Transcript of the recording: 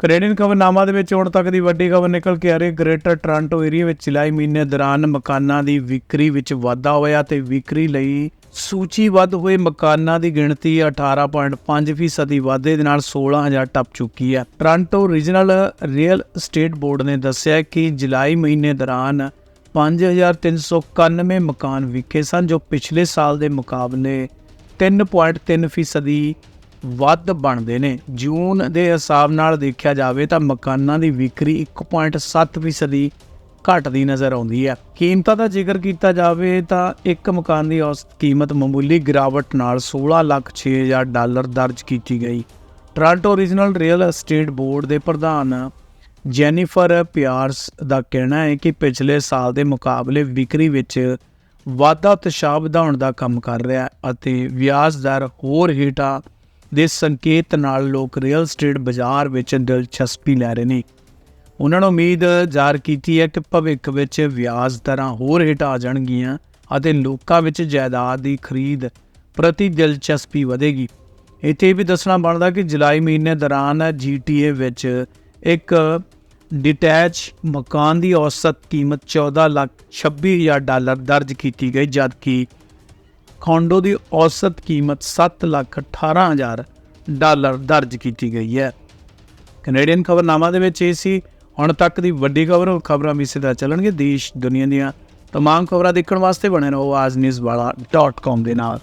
Canadian ਖਬਰਨਾਮਾ ਦੇ ਵਿੱਚ ਹੁਣ ਤੱਕ ਦੀ ਵੱਡੀ ਖਬਰ ਨਿਕਲ ਕੇ ਆ ਰਹੀ ਹੈ। ਗ੍ਰੇਟਰ ਟੋਰਾਂਟੋ ਏਰੀਆ ਵਿੱਚ ਜੁਲਾਈ ਮਹੀਨੇ ਦੌਰਾਨ ਮਕਾਨਾਂ ਦੀ ਵਿਕਰੀ ਵਿੱਚ ਵਾਧਾ ਹੋਇਆ ਤੇ ਵਿਕਰੀ ਲਈ ਸੂਚੀਬੱਧ ਹੋਏ ਮਕਾਨਾਂ ਦੀ ਗਿਣਤੀ 18.5% ਫੀਸਦੀ ਵਾਧੇ ਦੇ ਨਾਲ 16000 ਟੱਪ ਚੁੱਕੀ ਹੈ। Toronto regional real estate board ਨੇ ਦੱਸਿਆ ਕਿ ਜੁਲਾਈ ਮਹੀਨੇ ਦੌਰਾਨ 5391 ਮਕਾਨ ਵਿਕੇ ਸਨ, ਜੋ ਪਿਛਲੇ ਸਾਲ ਦੇ ਮੁਕਾਬਲੇ 3.3 ਫੀਸਦੀ ਵੱਧ ਬਣਦੇ ਨੇ। ਜੂਨ ਦੇ ਹਿਸਾਬ ਨਾਲ ਦੇਖਿਆ ਜਾਵੇ ਤਾਂ ਮਕਾਨਾਂ ਦੀ ਵਿਕਰੀ 1.7 ਫੀਸਦੀ ਘਟਦੀ ਨਜ਼ਰ ਆਉਂਦੀ ਹੈ। ਕੀਮਤਾਂ ਦਾ ਜ਼ਿਕਰ ਕੀਤਾ ਜਾਵੇ ਤਾਂ ਇੱਕ ਮਕਾਨ ਦੀ ਔਸਤ ਕੀਮਤ ਮਾਮੂਲੀ ਗਿਰਾਵਟ ਨਾਲ 16 ਲੱਖ 6000 ਡਾਲਰ ਦਰਜ ਕੀਤੀ ਗਈ। Toronto regional real estate board ਦੇ ਪ੍ਰਧਾਨ ਜੈਨੀਫਰ ਪਿਆਰਸ ਦਾ ਕਹਿਣਾ ਹੈ ਕਿ ਪਿਛਲੇ ਸਾਲ ਦੇ ਮੁਕਾਬਲੇ ਵਿਕਰੀ ਵਿੱਚ ਵਾਧਾ ਉਤਸ਼ਾਹ ਵਧਾਉਣ ਦਾ ਕੰਮ ਕਰ ਰਿਹਾ ਅਤੇ ਵਿਆਜ ਦਰ ਹੋਰ ਹੇਠਾਂ ਦੇ ਸੰਕੇਤ ਨਾਲ ਲੋਕ ਰੀਅਲ ਏਸਟੇਟ ਬਾਜ਼ਾਰ ਵਿੱਚ ਦਿਲਚਸਪੀ ਲੈ ਰਹੇ ਨੇ। ਉਹਨਾਂ ਨੂੰ ਉਮੀਦ ਜ਼ਾਹਰ ਕੀਤੀ ਹੈ ਕਿ ਭਵਿੱਖ ਵਿੱਚ ਵਿਆਜ ਦਰਾਂ ਹੋਰ ਹੇਠਾਂ ਆ ਜਾਣਗੀਆਂ ਅਤੇ ਲੋਕਾਂ ਵਿੱਚ ਜਾਇਦਾਦ ਦੀ ਖਰੀਦ ਪ੍ਰਤੀ ਦਿਲਚਸਪੀ ਵਧੇਗੀ। ਇੱਥੇ ਇਹ ਵੀ ਦੱਸਣਾ ਬਣਦਾ ਕਿ ਜੁਲਾਈ ਮਹੀਨੇ ਦੌਰਾਨ GTA ਵਿੱਚ ਇੱਕ ਡਿਟੈਚ ਮਕਾਨ ਦੀ ਔਸਤ ਕੀਮਤ 14 ਲੱਖ 26000 ਡਾਲਰ ਦਰਜ ਕੀਤੀ ਗਈ, ਜਦਕਿ ਖੌਂਡੋ ਦੀ ਔਸਤ ਕੀਮਤ 7 ਲੱਖ 18000 ਡਾਲਰ ਦਰਜ ਕੀਤੀ ਗਈ ਹੈ। ਕੈਨੇਡੀਅਨ ਖਬਰਨਾਮਾ ਦੇ ਵਿੱਚ ਇਹ ਸੀ, ਹੁਣ ਤੱਕ ਦੀ ਵੱਡੀ ਖਬਰ ਖਬਰਾਂ ਵੀ ਸਿੱਧਾ ਚੱਲਣਗੇ ਦੇਸ਼ ਦੁਨੀਆ ਦੀਆਂ ਤਮਾਮ ਖਬਰਾਂ ਦੇਖਣ ਵਾਸਤੇ ਬਣੇ ਰਹੋ ਆਜ ਨਿਊਜ਼ ਵਾਲਾ .com ਦੇ ਨਾਲ।